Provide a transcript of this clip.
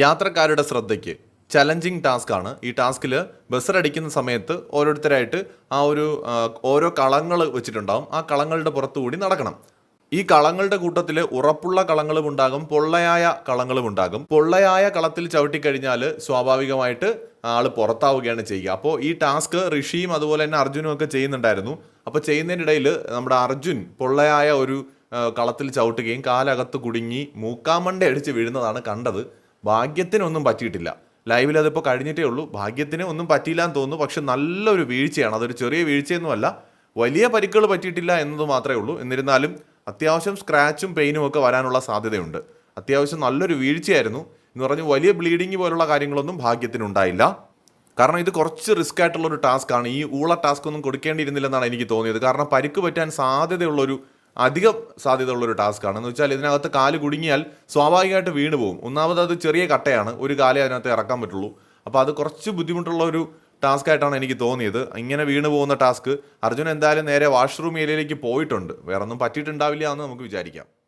യാത്രക്കാരുടെ ശ്രദ്ധയ്ക്ക് challenging task ആണ്. ഈ ടാസ്കിൽ ബസ്സറടിക്കുന്ന സമയത്ത് ഓരോരുത്തരായിട്ട് ആ ഒരു ഓരോ കളങ്ങൾ വെച്ചിട്ടുണ്ടാവും. ആ കളങ്ങളുടെ പുറത്തുകൂടി നടക്കണം. ഈ കളങ്ങളുടെ കൂട്ടത്തിൽ ഉറപ്പുള്ള കളങ്ങളും ഉണ്ടാകും പൊള്ളയായ കളങ്ങളും ഉണ്ടാകും. പൊള്ളയായ കളത്തിൽ ചവിട്ടിക്കഴിഞ്ഞാൽ സ്വാഭാവികമായിട്ട് ആൾ പുറത്താവുകയാണ് ചെയ്യുക. അപ്പോൾ ഈ ടാസ്ക് ഋഷിയും അതുപോലെ തന്നെ അർജുനും ഒക്കെ ചെയ്യുന്നുണ്ടായിരുന്നു. അപ്പോൾ ചെയ്യുന്നതിനിടയിൽ നമ്മുടെ അർജുൻ പൊള്ളയായ ഒരു കളത്തിൽ ചവിട്ടുകയും കാലകത്ത് കുടുങ്ങി മൂക്കാമണ്ട അടിച്ച് വീഴുന്നതാണ് കണ്ടത്. ഭാഗ്യത്തിനൊന്നും പറ്റിയിട്ടില്ല. ലൈവിൽ അതിപ്പോൾ കഴിഞ്ഞിട്ടേ ഉള്ളൂ. ഭാഗ്യത്തിന് ഒന്നും പറ്റിയില്ല എന്ന് തോന്നുന്നു. പക്ഷെ നല്ലൊരു വീഴ്ചയാണ്. അതൊരു ചെറിയ വീഴ്ചയൊന്നുമല്ല വലിയ പരിക്കുകൾ പറ്റിയിട്ടില്ല എന്നത് മാത്രമേ ഉള്ളൂ. എന്നിരുന്നാലും അത്യാവശ്യം സ്ക്രാച്ചും പെയിനും ഒക്കെ വരാനുള്ള സാധ്യതയുണ്ട്. അത്യാവശ്യം നല്ലൊരു വീഴ്ചയായിരുന്നു. എന്ന് പറഞ്ഞ് വലിയ ബ്ലീഡിങ് പോലുള്ള കാര്യങ്ങളൊന്നും ഭാഗ്യത്തിന് ഉണ്ടായില്ല കാരണം ഇത് കുറച്ച് റിസ്ക് ആയിട്ടുള്ള ഒരു ടാസ്ക് ആണ്. ഈ ഊള ടാസ്ക് ഒന്നും കൊടുക്കേണ്ടിയിരുന്നില്ലെന്നാണ് എനിക്ക് തോന്നിയത്. കാരണം പരിക്ക് പറ്റാൻ സാധ്യതയുള്ളൊരു അധികം സാധ്യതയുള്ള ഒരു ടാസ്ക്കാണ്. എന്ന് വെച്ചാൽ ഇതിനകത്ത് കാൽ കുടുങ്ങിയാൽ സ്വാഭാവികമായിട്ട് വീണ് പോകും. ഒന്നാമത് അത് ചെറിയ കട്ടയാണ്. ഒരു കാലേ അതിനകത്ത് ഇറക്കാൻ പറ്റുള്ളൂ. അപ്പോൾ അത് കുറച്ച് ബുദ്ധിമുട്ടുള്ള ഒരു ടാസ്ക് ആയിട്ടാണ് എനിക്ക് തോന്നിയത്. ഇങ്ങനെ വീണ് പോകുന്ന ടാസ്ക് അർജുൻ എന്തായാലും നേരെ വാഷ്റൂം ഏരിയയിലേക്ക് പോയിട്ടുണ്ട്. വേറൊന്നും പറ്റിയിട്ടുണ്ടാവില്ല എന്ന് നമുക്ക് വിചാരിക്കാം.